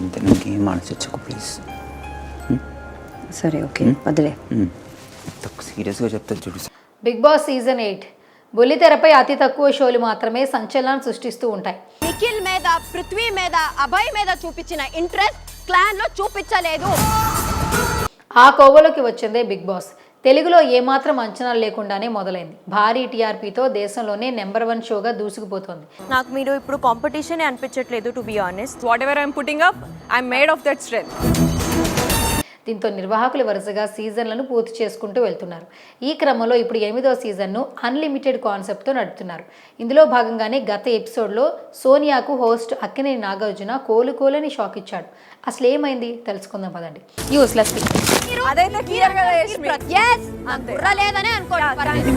అంతే నాకు ఏం ఆలోచించకు ప్లీజ్ సరే ఓకే వదిలే సీరియస్గా చెప్తాను చూడు బిగ్ బాస్ సీజన్ ఎయిట్ బుల్లితెరపై అతి తక్కువ షోలు మాత్రమే సంచలనం సృష్టిస్తూ ఉంటాయి నిఖిల్ మీద పృథ్వీ మీద అభయ్ మీద చూపించిన ఇంట్రెస్ట్ క్లాన్లో చూపించలేదు ఆ కోవలోకి వచ్చిందే బిగ్ బాస్ తెలుగులో ఏమాత్రం అంచనాలు లేకుండానే మొదలైంది. భారీ టీఆర్పీతో దేశంలోనే నెంబర్ వన్ షోగా దూసుకుపోతోంది. నాకు మీరు ఇప్పుడు కాంపిటీషన్ అనిపించట్లేదు to be honest whatever I'm putting up, I'm made of that strength. దీంతో నిర్వాహకులు వరుసగా సీజన్లను పూర్తి చేసుకుంటూ వెళ్తున్నారు. ఈ క్రమంలో ఇప్పుడు ఎనిమిదవ సీజన్ను అన్లిమిటెడ్ కాన్సెప్ట్తో నడుపుతున్నారు. ఇందులో భాగంగానే గత ఎపిసోడ్లో సోనియాకు హోస్ట్ అక్కినేని నాగార్జున కోలుకోలేని షాక్ ఇచ్చాడు. అసలు ఏమైంది తెలుసుకుందాం పదండి. యూస్లెస్ అదైతే క్లియర్గా యష్మి. ఎస్ బుర్ర లేదనే అనుకోండి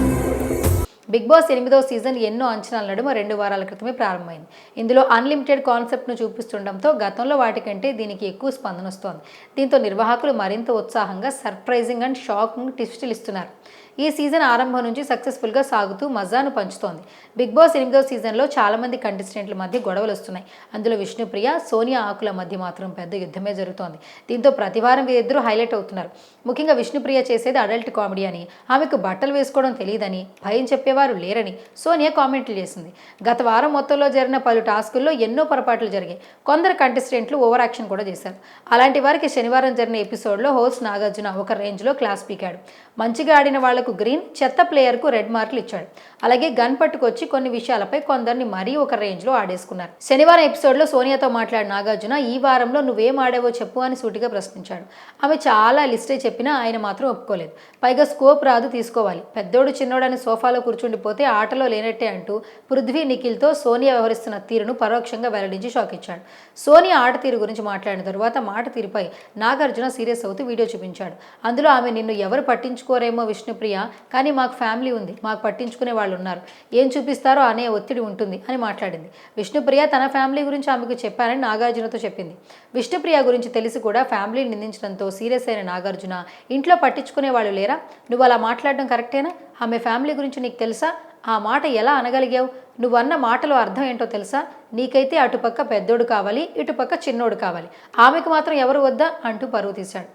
బిగ్ బాస్ ఎనిమిదో సీజన్ ఎన్నో అంచనాల నడుమ రెండు వారాల క్రితమే ప్రారంభమైంది. ఇందులో అన్లిమిటెడ్ కాన్సెప్ట్ను చూపిస్తుండడంతో గతంలో వాటికంటే దీనికి ఎక్కువ స్పందన వస్తోంది. దీంతో నిర్వాహకులు మరింత ఉత్సాహంగా సర్ప్రైజింగ్ అండ్ షాకింగ్ ట్విస్టులు ఇస్తున్నారు. ఈ సీజన్ ఆరంభం నుంచి సక్సెస్ఫుల్గా సాగుతూ మజాను పంచుతోంది. బిగ్ బాస్ ఎనిమిదో సీజన్లో చాలామంది కంటెస్టెంట్ల మధ్య గొడవలు వస్తున్నాయి. అందులో విష్ణుప్రియ సోనియా ఆకుల మధ్య మాత్రం పెద్ద యుద్ధమే జరుగుతోంది. దీంతో ప్రతివారం వీరిద్దరూ హైలైట్ అవుతున్నారు. ముఖ్యంగా విష్ణుప్రియ చేసేది అడల్ట్ కామెడీ అని ఆమెకు బట్టలు వేసుకోవడం తెలియదని భయం చెప్పేవారు లేరని సోనియా కామెంట్లు చేసింది. గత వారం మొత్తంలో జరిగిన పలు టాస్కుల్లో ఎన్నో పొరపాట్లు జరిగాయి. కొందరు కంటెస్టెంట్లు ఓవర్ యాక్షన్ కూడా చేశారు. అలాంటి వారికి శనివారం జరిగిన ఎపిసోడ్లో హోస్ట్ నాగార్జున ఒక రేంజ్లో క్లాస్ పీకాడు. మంచిగా ఆడిన వాళ్ళకు గ్రీన్ చెత్త ప్లేయర్కు రెడ్ మార్కులు ఇచ్చాడు. అలాగే గన్ పట్టుకొచ్చి కొన్ని విషయాలపై కొందరిని మరీ ఒక రేంజ్లో ఆడేసుకున్నారు. శనివారం ఎపిసోడ్లో సోనియాతో మాట్లాడిన నాగార్జున ఈ వారంలో నువ్వేం ఆడావో చెప్పు అని సూటిగా ప్రశ్నించాడు. ఆమె చాలా లిస్టే చెప్పినా ఆయన మాత్రం ఒప్పుకోలేదు. పైగా స్కోప్ రాదు తీసుకోవాలి. పెద్దోడు చిన్నోడని అని సోఫాలో కూర్చుండిపోతే ఆటలో లేనట్టే అంటూ పృథ్వీ నిఖిల్తో సోనియా వ్యవహరిస్తున్న తీరును పరోక్షంగా వెల్లడించి షాక్ ఇచ్చాడు. సోనియా ఆట తీరు గురించి మాట్లాడిన తరువాత మాట తీరుపై నాగార్జున సీరియస్ అవుతూ వీడియో చూపించాడు. అందులో ఆమె నిన్ను ఎవరు పట్టించుకోరేమో విష్ణుప్రియ కానీ మాకు ఫ్యామిలీ ఉంది మాకు పట్టించుకునే వాళ్ళు ఉన్నారు. ఏం చూపిస్తారో అనే ఒత్తిడి ఉంటుంది అని మాట్లాడింది. విష్ణుప్రియ తన ఫ్యామిలీ గురించి ఆమెకు చెప్పానని నాగార్జునతో చెప్పింది. విష్ణుప్రియ గురించి తెలిసి కూడా ఫ్యామిలీని నిందించడంతో సీరియస్ అయిన నాగార్జున ఇంట్లో పట్టించుకునే వాళ్ళు లేరా? నువ్వు అలా మాట్లాడడం కరెక్టేనా? ఆమె ఫ్యామిలీ గురించి నీకు తెలుసా? ఆ మాట ఎలా అనగలిగావు? నువ్వన్న మాటలో అర్థం ఏంటో తెలుసా? నీకైతే అటుపక్క పెద్దోడు కావాలి ఇటుపక్క చిన్నోడు కావాలి. ఆమెకు మాత్రం ఎవరు వద్దా? అంటూ పరువు తీశాడు.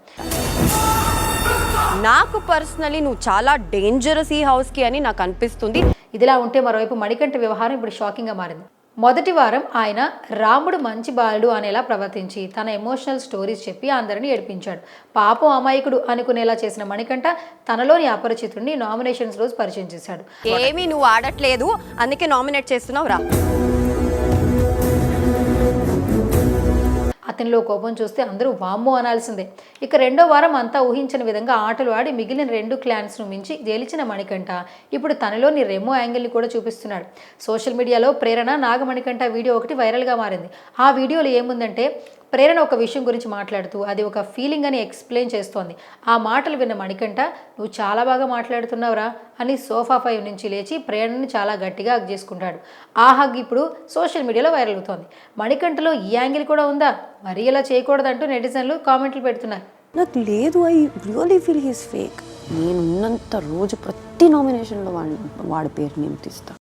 నాకు పర్సనలీ నువ్వు చాలా డేంజరస్ ఈ హౌస్కి అని నాకు అనిపిస్తుంది. ఇదిలా ఉంటే మరోవైపు మణికంఠ వ్యవహారం ఇప్పుడు షాకింగ్గా మారింది. మొదటి వారం ఆయన రాముడు మంచి బాలుడు అనేలా ప్రవర్తించి తన ఎమోషనల్ స్టోరీస్ చెప్పి అందరిని ఏడిపించాడు. పాపం అమాయకుడు అనుకునేలా చేసిన మణికంఠ తనలోని అపరిచితుడిని నామినేషన్స్ రోజు పరిచయం చేశాడు. ఏమీ నువ్వు ఆడట్లేదు అందుకే నామినేట్ చేస్తున్నావు రా అతనిలో కోపం చూస్తే అందరూ వామ్మో అనాల్సిందే. ఇక రెండో వారం అంతా ఊహించిన విధంగా ఆటలు ఆడి మిగిలిన రెండు క్లాన్స్ను మించి గెలిచిన మణికంఠ ఇప్పుడు తనలోని రెమో యాంగిల్ని కూడా చూపిస్తున్నాడు. సోషల్ మీడియాలో ప్రేరణ నాగమణికంఠ వీడియో ఒకటి వైరల్గా మారింది. ఆ వీడియోలో ఏముందంటే ప్రేరణ ఒక విషయం గురించి మాట్లాడుతూ అది ఒక ఫీలింగ్ అని ఎక్స్ప్లెయిన్ చేస్తోంది. ఆ మాటలు విన్న మణికంఠ నువ్వు చాలా బాగా మాట్లాడుతున్నావురా అని సోఫా ఫైవ్ నుంచి లేచి ప్రేరణని చాలా గట్టిగా హగ్ చేసుకుంటాడు. ఆ హగ్ ఇప్పుడు సోషల్ మీడియాలో వైరల్ అవుతోంది. మణికంఠలో ఈ యాంగిల్ కూడా ఉందా? మరీ ఇలా చేయకూడదంటూ నెటిజన్లు కామెంట్లు పెడుతున్నారు. నాకు లేదు I really feel he's fake నేను ఉన్నంత రోజు ప్రతి నామినేషన్లో వాడి వాడి పేరు నేను తీస్తా?